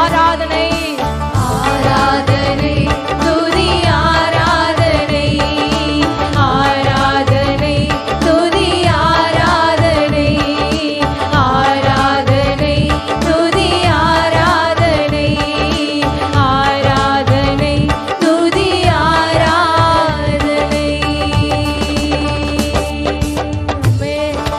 ஆராதனை.